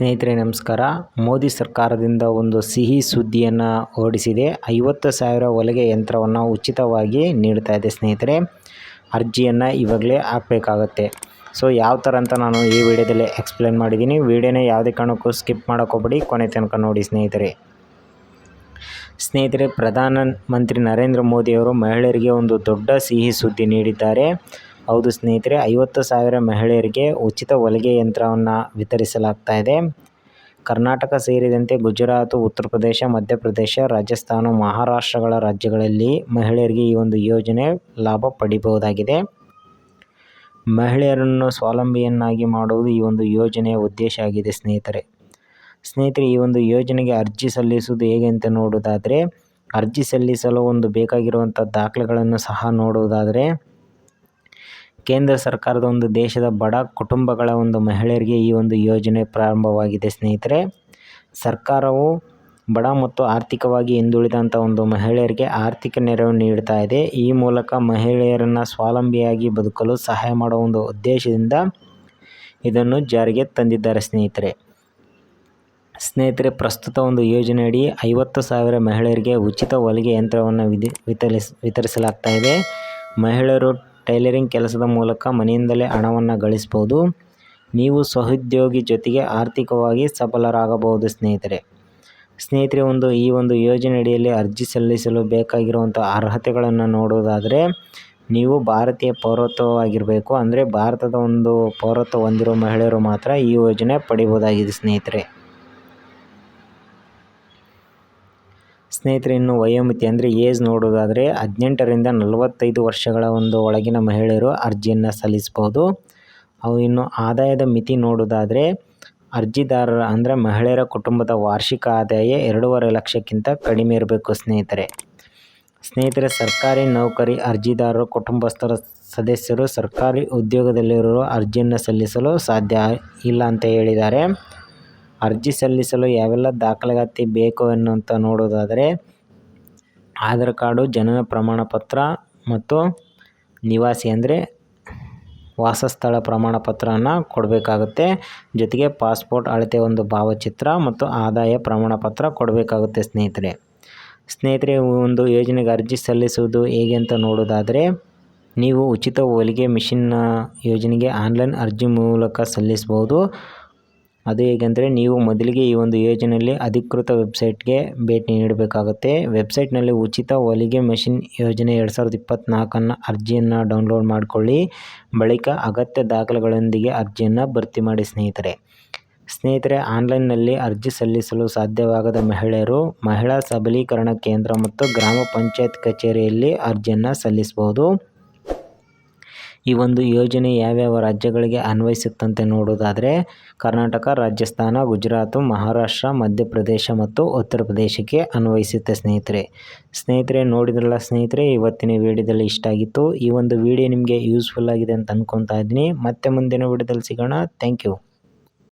ಸ್ನೇಹಿತರೆ, ನಮಸ್ಕಾರ. ಮೋದಿ ಸರ್ಕಾರದಿಂದ ಒಂದು ಸಿಹಿ ಸುದ್ದಿಯನ್ನು ಹೊರಡಿಸಿದೆ. ಐವತ್ತು ಸಾವಿರ ಹೊಲಿಗೆ ಯಂತ್ರವನ್ನು ಉಚಿತವಾಗಿ ನೀಡ್ತಾ ಇದೆ ಸ್ನೇಹಿತರೆ. ಅರ್ಜಿಯನ್ನು ಇವಾಗಲೇ ಹಾಕಬೇಕಾಗತ್ತೆ. ಸೊ ಯಾವ ಥರ ಅಂತ ನಾನು ಈ ವಿಡಿಯೋದಲ್ಲಿ ಎಕ್ಸ್ಪ್ಲೇನ್ ಮಾಡಿದ್ದೀನಿ. ವಿಡಿಯೋನ ಯಾವುದೇ ಕಾರಣಕ್ಕೂ ಸ್ಕಿಪ್ ಮಾಡೋಕ್ಕೋಗ್ಬೇಡಿ ಕೊನೆ ತನಕ ನೋಡಿ ಸ್ನೇಹಿತರೆ. ಸ್ನೇಹಿತರೆ, ಪ್ರಧಾನ ಮಂತ್ರಿ ನರೇಂದ್ರ ಮೋದಿಯವರು ಮಹಿಳೆಯರಿಗೆ ಒಂದು ದೊಡ್ಡ ಸಿಹಿ ಸುದ್ದಿ ನೀಡಿದ್ದಾರೆ. ಹೌದು ಸ್ನೇಹಿತರೆ, ಐವತ್ತು ಸಾವಿರ ಮಹಿಳೆಯರಿಗೆ ಉಚಿತ ಹೊಲಿಗೆ ಯಂತ್ರವನ್ನು ವಿತರಿಸಲಾಗ್ತಾ ಇದೆ. ಕರ್ನಾಟಕ ಸೇರಿದಂತೆ ಗುಜರಾತ್, ಉತ್ತರ ಪ್ರದೇಶ ಮಧ್ಯಪ್ರದೇಶ ರಾಜಸ್ಥಾನ, ಮಹಾರಾಷ್ಟ್ರಗಳ ರಾಜ್ಯಗಳಲ್ಲಿ ಮಹಿಳೆಯರಿಗೆ ಈ ಒಂದು ಯೋಜನೆ ಲಾಭ ಪಡಿಬಹುದಾಗಿದೆ. ಮಹಿಳೆಯರನ್ನು ಸ್ವಾವಲಂಬಿಯನ್ನಾಗಿ ಮಾಡುವುದು ಈ ಒಂದು ಯೋಜನೆಯ ಉದ್ದೇಶ ಆಗಿದೆ ಸ್ನೇಹಿತರೆ. ಸ್ನೇಹಿತರೆ, ಈ ಒಂದು ಯೋಜನೆಗೆ ಅರ್ಜಿ ಸಲ್ಲಿಸುವುದು ಹೇಗೆ ಅಂತ ನೋಡುವುದಾದರೆ, ಅರ್ಜಿ ಸಲ್ಲಿಸಲು ಒಂದು ಬೇಕಾಗಿರುವಂಥ ದಾಖಲೆಗಳನ್ನು ಸಹ ನೋಡುವುದಾದರೆ ಕೇಂದ್ರ ಸರ್ಕಾರದ ಒಂದು ದೇಶದ ಬಡ ಕುಟುಂಬಗಳ ಒಂದು ಮಹಿಳೆಯರಿಗೆ ಈ ಒಂದು ಯೋಜನೆ ಪ್ರಾರಂಭವಾಗಿದೆ, ಸ್ನೇಹಿತರೆ. ಸರ್ಕಾರವು ಬಡ ಮತ್ತು ಆರ್ಥಿಕವಾಗಿ ಹಿಂದುಳಿದಂಥ ಒಂದು ಮಹಿಳೆಯರಿಗೆ ಆರ್ಥಿಕ ನೆರವು ನೀಡ್ತಾ ಇದೆ. ಈ ಮೂಲಕ ಮಹಿಳೆಯರನ್ನು ಸ್ವಾವಲಂಬಿಯಾಗಿ ಬದುಕಲು ಸಹಾಯ ಮಾಡುವ ಒಂದು ಉದ್ದೇಶದಿಂದ ಇದನ್ನು ಜಾರಿಗೆ ತಂದಿದ್ದಾರೆ, ಸ್ನೇಹಿತರೆ. ಸ್ನೇಹಿತರೆ, ಪ್ರಸ್ತುತ ಒಂದು ಯೋಜನೆಯಡಿ ಐವತ್ತು ಸಾವಿರ ಮಹಿಳೆಯರಿಗೆ ಉಚಿತ ಹೊಲಿಗೆ ಯಂತ್ರವನ್ನು ವಿಧಿ ವಿತರಿಸ್, ವಿತರಿಸಲಾಗ್ತಾ ಇದೆ. ಮಹಿಳೆಯರು ಟೈಲರಿಂಗ್ ಕೆಲಸದ ಮೂಲಕ ಮನೆಯಿಂದಲೇ ಹಣವನ್ನು ಗಳಿಸ್ಬೋದು. ನೀವು ಸಹೋದ್ಯೋಗಿ ಜೊತೆಗೆ ಆರ್ಥಿಕವಾಗಿ ಸಫಲರಾಗಬಹುದು ಸ್ನೇಹಿತರೆ. ಸ್ನೇಹಿತರೆ, ಒಂದು ಈ ಒಂದು ಯೋಜನೆ ಅಡಿಯಲ್ಲಿ ಅರ್ಜಿ ಸಲ್ಲಿಸಲು ಬೇಕಾಗಿರುವಂಥ ಅರ್ಹತೆಗಳನ್ನು ನೋಡುವುದಾದರೆ ನೀವು ಭಾರತೀಯ ಪೌರತ್ವವಾಗಿರಬೇಕು. ಅಂದರೆ ಭಾರತದ ಒಂದು ಪೌರತ್ವ ಹೊಂದಿರೋ ಮಹಿಳೆಯರು ಮಾತ್ರ ಈ ಯೋಜನೆ ಪಡಿಬೋದಾಗಿದೆ ಸ್ನೇಹಿತರೆ. ಸ್ನೇಹಿತರೆ, ಇನ್ನು ವಯೋಮಿತಿ ಅಂದರೆ ಏಜ್ ನೋಡೋದಾದರೆ ಹದಿನೆಂಟರಿಂದ ನಲವತ್ತೈದು ವರ್ಷಗಳ ಒಂದು ಒಳಗಿನ ಮಹಿಳೆಯರು ಅರ್ಜಿಯನ್ನು ಸಲ್ಲಿಸ್ಬೋದು. ಅವು ಇನ್ನು ಆದಾಯದ ಮಿತಿ ನೋಡೋದಾದರೆ ಅರ್ಜಿದಾರರ ಅಂದರೆ ಮಹಿಳೆಯರ ಕುಟುಂಬದ ವಾರ್ಷಿಕ ಆದಾಯ ಎರಡೂವರೆ ಲಕ್ಷಕ್ಕಿಂತ ಕಡಿಮೆ ಇರಬೇಕು ಸ್ನೇಹಿತರೆ. ಸ್ನೇಹಿತರೆ, ಸರ್ಕಾರಿ ನೌಕರಿ ಅರ್ಜಿದಾರರು, ಕುಟುಂಬಸ್ಥರ ಸದಸ್ಯರು, ಸರ್ಕಾರಿ ಉದ್ಯೋಗದಲ್ಲಿರುವ ಅರ್ಜಿಯನ್ನು ಸಲ್ಲಿಸಲು ಸಾಧ್ಯ ಇಲ್ಲ ಅಂತ ಹೇಳಿದ್ದಾರೆ. ಅರ್ಜಿ ಸಲ್ಲಿಸಲು ಯಾವೆಲ್ಲ ದಾಖಲಾತಿ ಬೇಕು ಎನ್ನುವಂತ ನೋಡೋದಾದರೆ ಆಧಾರ್ ಕಾರ್ಡು ಜನನ ಪ್ರಮಾಣ ಪತ್ರ ಮತ್ತು ನಿವಾಸಿ ಅಂದರೆ ವಾಸಸ್ಥಳ ಪ್ರಮಾಣ ಪತ್ರವನ್ನು ಕೊಡಬೇಕಾಗುತ್ತೆ. ಜೊತೆಗೆ ಪಾಸ್ಪೋರ್ಟ್, ಅಳತೆ ಒಂದು ಭಾವಚಿತ್ರ ಮತ್ತು ಆದಾಯ ಪ್ರಮಾಣ ಪತ್ರ ಕೊಡಬೇಕಾಗುತ್ತೆ ಸ್ನೇಹಿತರೆ. ಸ್ನೇಹಿತರೆ, ಒಂದು ಯೋಜನೆಗೆ ಅರ್ಜಿ ಸಲ್ಲಿಸುವುದು ಹೇಗೆ ಅಂತ ನೋಡೋದಾದರೆ, ನೀವು ಉಚಿತ ಹೊಲಿಗೆ ಮಿಷಿನ್ನ ಯೋಜನೆಗೆ ಆನ್ಲೈನ್ ಅರ್ಜಿ ಮೂಲಕ ಸಲ್ಲಿಸ್ಬೋದು ಅದು ಹೇಗೆಂದರೆ ನೀವು ಮೊದಲಿಗೆ ಈ ಒಂದು ಯೋಜನೆಯಲ್ಲಿ ಅಧಿಕೃತ ವೆಬ್ಸೈಟ್ಗೆ ಭೇಟಿ ನೀಡಬೇಕಾಗುತ್ತೆ. ವೆಬ್ಸೈಟ್ನಲ್ಲಿ ಉಚಿತ ಹೊಲಿಗೆ ಮೆಷಿನ್ ಯೋಜನೆ ಎರಡು ಸಾವಿರದ ಇಪ್ಪತ್ತ್ನಾಲ್ಕನ್ನು ಅರ್ಜಿಯನ್ನು ಡೌನ್ಲೋಡ್ ಮಾಡಿಕೊಳ್ಳಿ. ಬಳಿಕ ಅಗತ್ಯ ದಾಖಲೆಗಳೊಂದಿಗೆ ಅರ್ಜಿಯನ್ನು ಭರ್ತಿ ಮಾಡಿ ಸ್ನೇಹಿತರೆ. ಸ್ನೇಹಿತರೆ, ಆನ್ಲೈನ್ನಲ್ಲಿ ಅರ್ಜಿ ಸಲ್ಲಿಸಲು ಸಾಧ್ಯವಾಗದ ಮಹಿಳೆಯರು ಮಹಿಳಾ ಸಬಲೀಕರಣ ಕೇಂದ್ರ ಮತ್ತು ಗ್ರಾಮ ಪಂಚಾಯತ್ ಕಚೇರಿಯಲ್ಲಿ ಅರ್ಜಿಯನ್ನು ಸಲ್ಲಿಸಬಹುದು. ಈ ಒಂದು ಯೋಜನೆ ಯಾವ್ಯಾವ ರಾಜ್ಯಗಳಿಗೆ ಅನ್ವಯಿಸುತ್ತಂತೆ ನೋಡೋದಾದರೆ ಕರ್ನಾಟಕ, ರಾಜಸ್ಥಾನ, ಗುಜರಾತ್, ಮಹಾರಾಷ್ಟ್ರ, ಮಧ್ಯಪ್ರದೇಶ ಮತ್ತು ಉತ್ತರ ಪ್ರದೇಶಕ್ಕೆ ಅನ್ವಯಿಸುತ್ತೆ ಸ್ನೇಹಿತರೆ. ಸ್ನೇಹಿತರೆ, ನೋಡಿದ್ರಲ್ಲ ಸ್ನೇಹಿತರೆ, ಇವತ್ತಿನ ವಿಡಿಯೋದಲ್ಲಿ ಇಷ್ಟ ಆಗಿತ್ತು. ಈ ಒಂದು ವಿಡಿಯೋ ನಿಮಗೆ ಯೂಸ್ಫುಲ್ ಆಗಿದೆ ಅಂತ ಅಂದ್ಕೊತಾ ಇದ್ದೀನಿ. ಮತ್ತೆ ಮುಂದಿನ ವಿಡಿಯೋದಲ್ಲಿ ಸಿಗೋಣ. Thank you